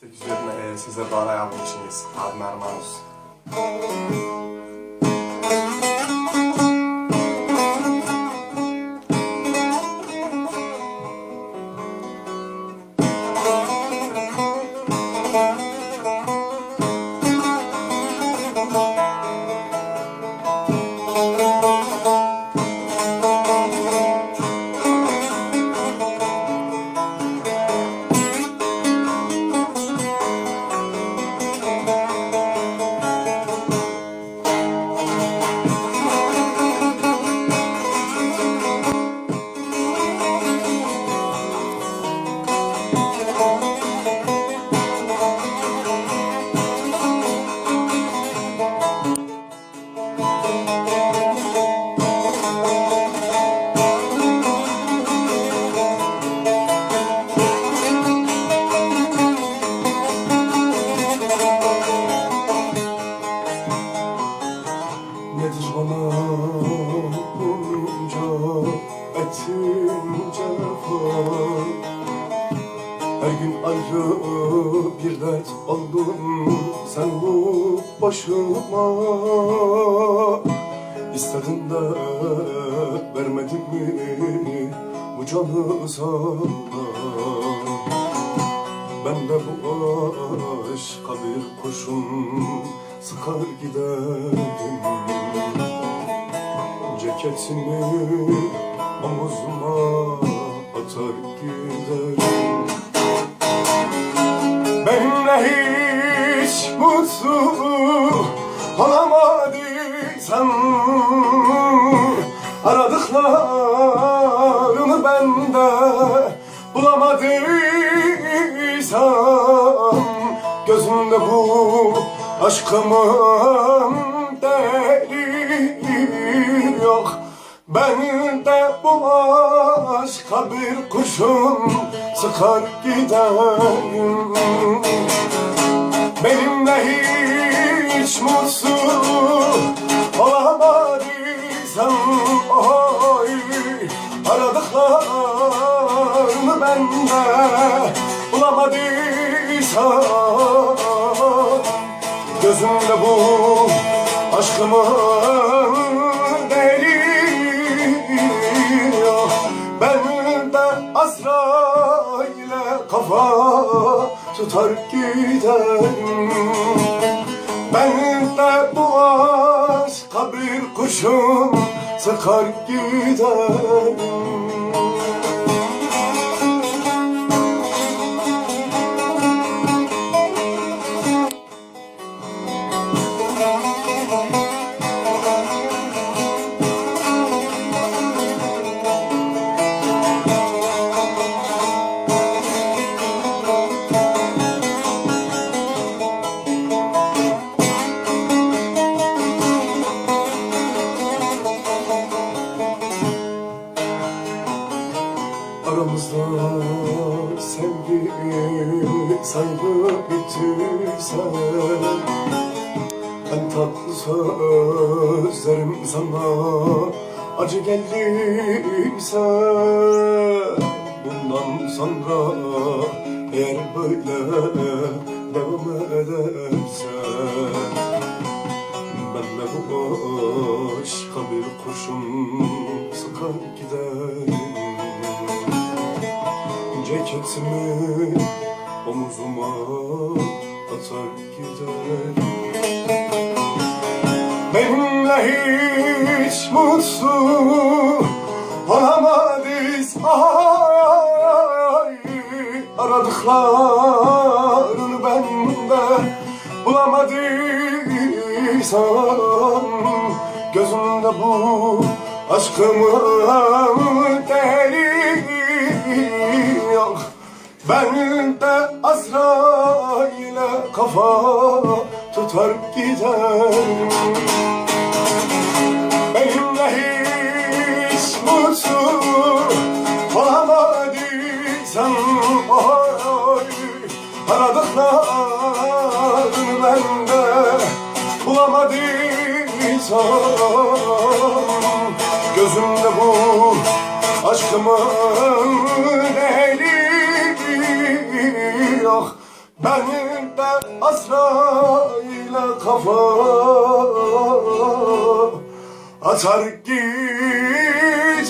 8 e, size Dara yapmak içindeyiz. Abim Erman olsun. Bir dert oldun sen bu başıma. İstedin de vermedin mi bu canı sana? Ben de bu aşka bir kurşun sıkar giderim Ceketimi omuzuma atar giderim Benimle hiç mutlu olamadıysan Aradıklarımı bende bulamadıysam Gözümde bu aşkımın değeri yok. Ben de bu aşka bir kurşun sıkar giderim Benimle hiç mutsuz olamadıysan oy. Aradıklarımı bende bulamadıysan. Gözümde bu aşkımın tutar giderim Ben de bu aşka bir kuşum sıkar giderim Aramızda sevgi, saygı bittiyse En tatlı sözlerim sana acı geldiyse Bundan sonra eğer böyle devam ederse Ben de bu aşka bir kurşun sıkar giderim Ceketimi omuzuma atar giderim Benimle hiç mutlu olamadıyız ay, ay, Aradıklarını bende bulamadıysan Gözümde bu aşkımın Ben de Azra ile kafa tutar giderim Benimle hiç mutlu olamadıysan oy Aradıklarını bende bulamadıysan Gözümde bu aşkımın Benim de Azrail'e kafa Atar gideceğim